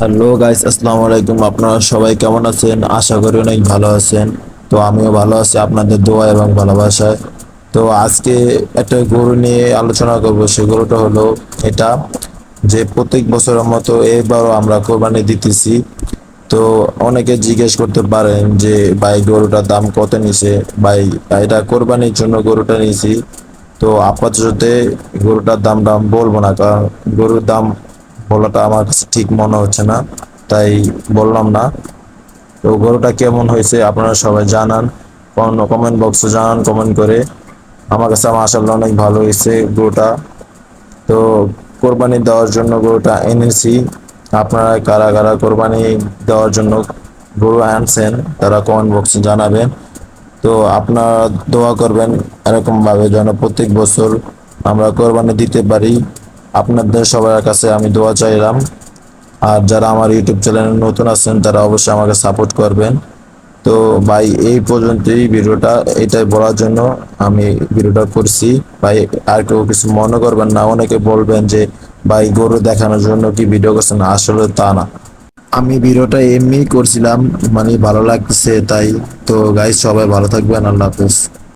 Hello guys আসসালামু আলাইকুম আপনারা সবাই কেমন আছেন? আশা করি অনেক ভালো আছেন। তো আমিও ভালো আছি আপনাদের দোয়া এবং ভালোবাসায়। তো আজকে একটা গরু নিয়ে আলোচনা করব সেই গরুটা হলো এটা, যে প্রত্যেক বছরের মতো এবারও আমরা কোরবানি দিতেছি। তো অনেকে জিজ্ঞেস করতে পারেন যে, ভাই, গরুটার দাম কত নিছে? ভাই, এটা কোরবানির জন্য গরুটা নিয়েছি। তো আপাতত গরুটার দাম দাম বলব না, কারণ গরুর দাম বলাটা আমার কাছে ঠিক মনে হচ্ছে না, তাই বললাম না। তো গরুটা কেমন হয়েছে আপনারা সবাই জানান, কমেন্ট বক্সে জানান, কমেন্ট করে। আমার কাছে মাশাআল্লাহ অনেক ভালো হয়েছে গরুটা। তো কোরবানি দেওয়ার জন্য গরুটা এনেছি। আপনারা কারা কারা কোরবানি দেওয়ার জন্য গরু আনছেন, তারা কমেন্ট বক্সে জানাবেন। তো আপনারা দোয়া করবেন, এরকমভাবে যেন প্রত্যেক বছর আমরা কোরবানি দিতে পারি। আপনাদের সবার কাছে আমি দোয়া চাইলাম। আর যারা আমার ইউটিউব চ্যানেলে নতুন আছেন, তারা অবশ্যই আমাকে সাপোর্ট করবেন। তো ভাই, এই পর্যন্তই ভিডিওটা। এটাই বলার জন্য আমি ভিডিওটা করছি। ভাই, আর কেউ কিছু মনে করবেন না। অনেকে বলবেন যে, ভাই, গরু দেখানোর জন্য কি ভিডিও করছেন? আসলে তা না। আমি ভিডিওটা এমনি করছিলাম মানে ভালো লাগছে, তাই। তো গাইজ সবাই ভালো থাকবেন। আল্লাহ হাফেজ।